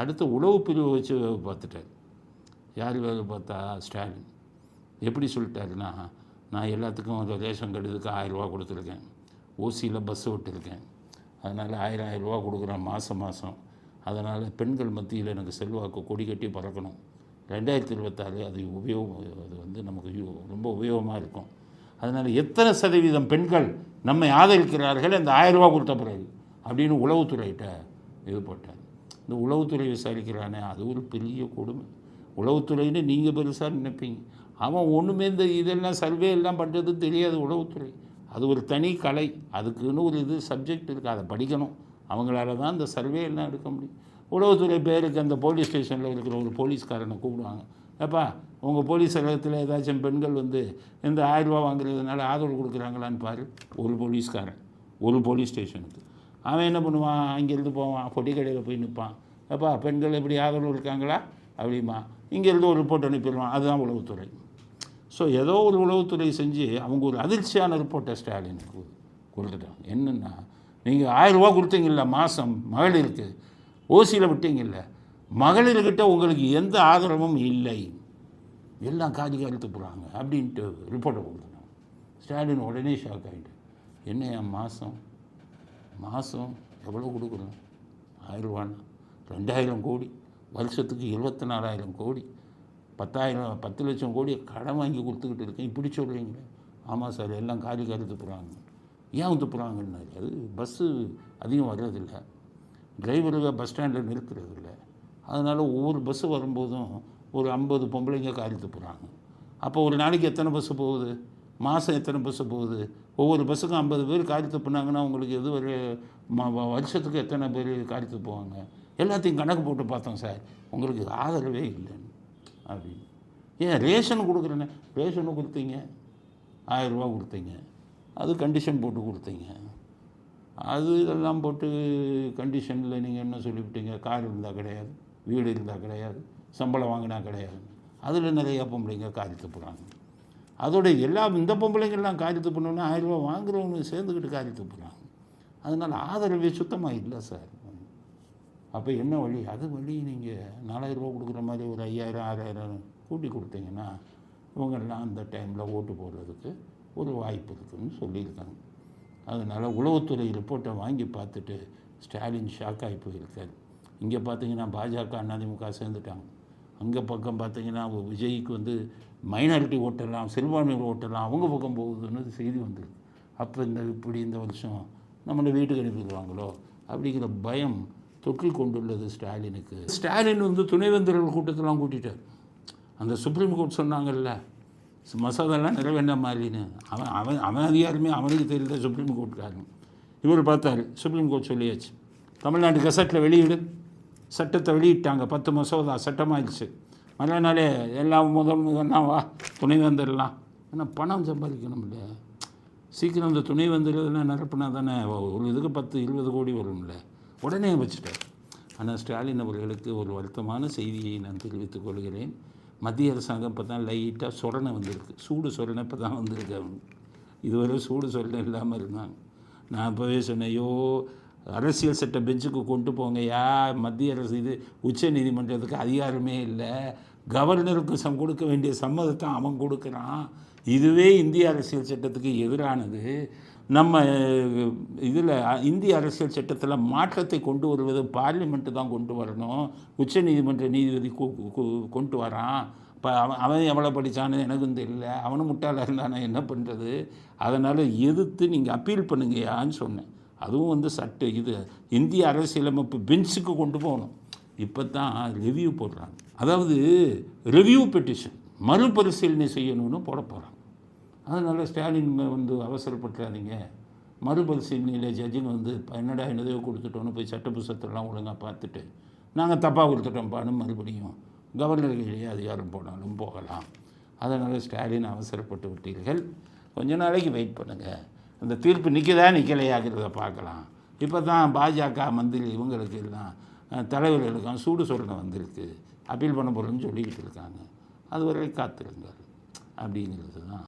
அடுத்து உளவு பிரிவு வச்சு வேலை பார்த்துட்டார். யார் வேலை பார்த்தா ஸ்டாலின். எப்படி சொல்லிட்டாருன்னா நான் எல்லாத்துக்கும் ஒரு ரேஷன் கடுதுக்கு ஆயிரரூவா கொடுத்துருக்கேன். ஓசியில் பஸ்ஸு விட்டுருக்கேன். அதனால் ஆயிரம் ஆயிரரூவா கொடுக்குறேன் மாதம் மாதம் அதனால் பெண்கள் மத்தியில் எனக்கு செல்வாக்கு கொடி கட்டி பறக்கணும். ரெண்டாயிரத்தி இருபத்தாறு அது உபயோகம் அது வந்து நமக்கு ரொம்ப உபயோகமாக இருக்கும். அதனால் எத்தனை சதவீதம் பெண்கள் நம்மை ஆதரிக்கிறார்கள் அந்த ஆயிரரூவா கொடுத்த பிறகு அப்படின்னு உளவுத்துறையிட்ட இது போட்டார். இந்த உளவுத்துறை விசாரிக்கிறானே அது ஒரு பெரிய கொடுமை. உளவுத்துறைன்னு நீங்கள் பெருசாக நினைப்பீங்க. அவன் ஒன்றுமே இந்த இதெல்லாம் சர்வே எல்லாம் பண்ணுறது தெரியாது உளவுத்துறை. அது ஒரு தனி கலை. அதுக்குன்னு ஒரு இது சப்ஜெக்ட் இருக்குது அதை படிக்கணும். அவங்களால தான் இந்த சர்வே எல்லாம் எடுக்க முடியும். உளவுத்துறை பேருக்கு அந்த போலீஸ் ஸ்டேஷனில் இருக்கிற ஒரு போலீஸ்காரனை கூப்பிடுவாங்க. ஏப்பா உங்கள் போலீஸ் அலுவலகத்தில் ஏதாச்சும் பெண்கள் வந்து இந்த ஆயிரரூபா வாங்குறதுனால ஆதரவு கொடுக்குறாங்களான்னு பாரு. ஒரு போலீஸ்காரன். ஒரு போலீஸ் ஸ்டேஷனுக்கு அவன் என்ன பண்ணுவான்? அங்கேருந்து போவான். பொட்டி கடையில் போய் நிற்பான். ஏப்பா பெண்கள் எப்படி ஆதரவு இருக்காங்களா அப்படிமா இங்கேருந்து ஒரு ரிப்போர்ட் அனுப்பிடுவான். அதுதான் உளவுத்துறை. ஸோ ஏதோ ஒரு உளவுத்துறை செஞ்சு அவங்க ஒரு அதிர்ச்சியான ரிப்போர்ட்டை ஸ்டாலினுக்கு கொடுத்துட்டாங்க. என்னென்னா நீங்கள் ஆயிரரூபா கொடுத்தீங்கல்ல மாதம் மகளிருக்கு. ஓசியில் விட்டீங்கல்ல. மகளிர்கிட்ட உங்களுக்கு எந்த ஆதரவும் இல்லை. எல்லாம் காதி காலத்து போகிறாங்க அப்படின்ட்டு ரிப்போர்ட்டை கொடுத்துட்டாங்க. ஸ்டாலின் உடனே ஷாக் ஆகிட்டு என்ன மாதம் மாதம் எவ்வளோ கொடுக்குறோம் ஆயிரரூவான்னா ரெண்டாயிரம் கோடி. வருஷத்துக்கு இருபத்தி நாலாயிரம் கோடி. பத்தாயிரம் பத்து லட்சம் கோடி கடன் வாங்கி கொடுத்துக்கிட்டு இருக்கேன். இப்படி சொல்கிறீங்களே ஆமாம் சார் எல்லாம் காலி காலி துப்புறாங்க ஏன் துப்புறாங்கன்னாரு அது பஸ்ஸு அதிகம் வர்றதில்லை. டிரைவருங்க பஸ் ஸ்டாண்டில் நிறுத்துறதில்ல. அதனால் ஒவ்வொரு பஸ்ஸு வரும்போதும் ஒரு ஐம்பது பொம்பளைங்க காலி துப்புறாங்க அப்போ ஒரு நாளைக்கு எத்தனை பஸ்ஸு போகுது? மாதம் எத்தனை பஸ்ஸு போகுது? ஒவ்வொரு பஸ்ஸுக்கும் ஐம்பது பேர் காரி துப்புனாங்கன்னா உங்களுக்கு எது ஒரு வ- வருஷத்துக்கு எத்தனை பேர் காரி துப்புவாங்க? எல்லாத்தையும் கணக்கு போட்டு பார்த்தோம் சார். உங்களுக்கு ஆதரவே இல்லைன்னு. அப்படின்னு. ஏன் ரேஷன் கொடுக்குறேன்னு ரேஷனு கொடுத்தீங்க. ஆயிரரூபா கொடுத்தீங்க. அது கண்டிஷன் போட்டு கொடுத்தீங்க. அது இதெல்லாம் போட்டு கண்டிஷனில் நீங்கள் என்ன சொல்லிவிட்டீங்க? கார் இருந்தால் கிடையாது. வீடு இருந்தால் கிடையாது. சம்பளம் வாங்கினா கிடையாது. அதில் நிறையா பொம்பளைங்க காரி போகிறாங்க அதோட எல்லா இந்த பொம்பளைங்கள்லாம் காரியத்து பண்ணோன்னா ஆயிரரூபா வாங்குறவங்க சேர்ந்துக்கிட்டு காரி துப்புறாங்க அதனால் ஆதரவே சுத்தமாக இல்லை சார். அப்போ என்ன வழி? அது வழி நீங்கள் நாலாயிரரூபா கொடுக்குற மாதிரி ஒரு ஐயாயிரம் ஆறாயிரம் கூட்டி கொடுத்தீங்கன்னா இவங்கெல்லாம் அந்த டைமில் ஓட்டு போடுறதுக்கு ஒரு வாய்ப்பு இருக்குதுன்னு சொல்லியிருக்காங்க. அதனால் உளவுத்துறை ரிப்போர்ட்டை வாங்கி பார்த்துட்டு ஸ்டாலின் ஷாக் ஆகி இங்கே பார்த்தீங்கன்னா பாஜக அதிமுக சேர்ந்துட்டாங்க. அங்கே பக்கம் பார்த்தீங்கன்னா விஜய்க்கு வந்து மைனாரிட்டி ஓட்டெல்லாம் சிறுபான்மையினர் ஓட்டெல்லாம் அவங்க பக்கம் போகுதுன்னு செய்தி வந்தது. அப்போ இந்த இப்படி இந்த வருஷம் நம்மளை வீட்டுக்கு அனுப்பிடுவாங்களோ அப்படிங்கிற பயம் தொற்றில் கொண்டுள்ளது ஸ்டாலினுக்கு. ஸ்டாலின் வந்து துணைவேந்தர்கள் கூட்டத்தெல்லாம் கூட்டிட்டார். அந்த சுப்ரீம் கோர்ட் சொன்னாங்கல்ல மசோதாலாம் நிறைவேண்ட மாதிரின்னு. அவன் அவன் அவன் அதிகாரமே அவனுக்கு தெரியல சுப்ரீம் கோர்ட்காரன் இவர் பார்த்தாரு சுப்ரீம் கோர்ட் சொல்லியாச்சு. தமிழ்நாட்டு கசட்டில் வெளியிடு. சட்டத்தை வெளியிட்டாங்க. பத்து மசோதா சட்டமாயிடுச்சு. மறுநாள் நாளே எல்லாம் முதல் முதல்னா வா வந்துடலாம். ஆனால் பணம் சம்பாதிக்கணும் இல்லையா? சீக்கிரம் அந்த துணை வந்துடுறதுலாம் நிரப்புனா தானே ஒரு இதுக்கு பத்து இருபது கோடி வரும்ல. உடனே வச்சுட்டார் ஆனால் ஸ்டாலின் அவர்களுக்கு ஒரு வருத்தமான செய்தியை நான் தெரிவித்துக் கொள்கிறேன். மத்திய அரசாங்கம் இப்போ தான் லைட்டாக சொரணை வந்திருக்கு. சூடு சொரணை இப்போ தான் வந்திருக்கு. அவங்க இதுவரை சூடு சொரணை இல்லாமல் இருந்தாங்க. நான் இப்போவே சொன்னேன் ஐயோ அரசியல் சட்ட பெஞ்சுக்கு கொண்டு போங்கய்யா. மத்திய அரசு இது உச்ச நீதிமன்றத்துக்கு அதிகாரமே இல்லை. கவர்னருக்கு சம் கொடுக்க வேண்டிய சம்மதத்தை அவன் கொடுக்குறான். இதுவே இந்திய அரசியல் சட்டத்துக்கு எதிரானது. நம்ம இதில் இந்திய அரசியல் சட்டத்தில் மாற்றத்தை கொண்டு வருவது பார்லிமெண்ட்டு தான் கொண்டு வரணும். உச்ச நீதிமன்ற நீதிபதி கொண்டு வரான். இப்போ அவன் அவன் எவ்வளோ படித்தானு எனக்கும் தெரியல. அவனும் முட்டாளாக இருந்தானே என்ன பண்ணுறது அதனால் எதிர்த்து நீங்கள் அப்பீல் பண்ணுங்கயான்னு சொன்னேன். அதுவும் வந்து சட்ட இது இந்திய அரசியலமைப்பு பெஞ்சுக்கு கொண்டு போகணும். இப்போ தான் ரிவ்யூ போடுறாங்க. அதாவது ரிவ்யூ பெட்டிஷன் மறுபரிசீலனை செய்யணும்னு போட போகிறாங்க அதனால் ஸ்டாலின் வந்து அவசரப்பட்டுறாதீங்க. மறுபரிசீலனையில் ஜட்ஜிங்க வந்து என்னடா என்னதையோ கொடுத்துட்டோன்னு போய் சட்ட புஸ்தகத்தெல்லாம் ஒழுங்காக பார்த்துட்டு நாங்கள் தப்பாக கொடுத்துட்டோம்ப்பான்னு மறுபடியும் கவர்னர் கையிலேயே அதிகாரம் போனாலும் போகலாம். அதனால் ஸ்டாலின் அவசரப்பட்டு விட்டீர்கள். கொஞ்ச நாளைக்கு வெயிட் பண்ணுங்கள் அந்த தீர்ப்பு நிற்கதா நிற்கலையாகிறத பார்க்கலாம். இப்போ தான் பாஜக மந்திரி இவங்களுக்கு எல்லாம் தலைவர்களுக்கும் சூடு சொரணை வந்திருக்கு. அப்பீல் பண்ண போகிறோன்னு சொல்லிக்கிட்டு இருக்காங்க. அதுவரை காத்திருங்கள். அப்படிங்கிறது தான்.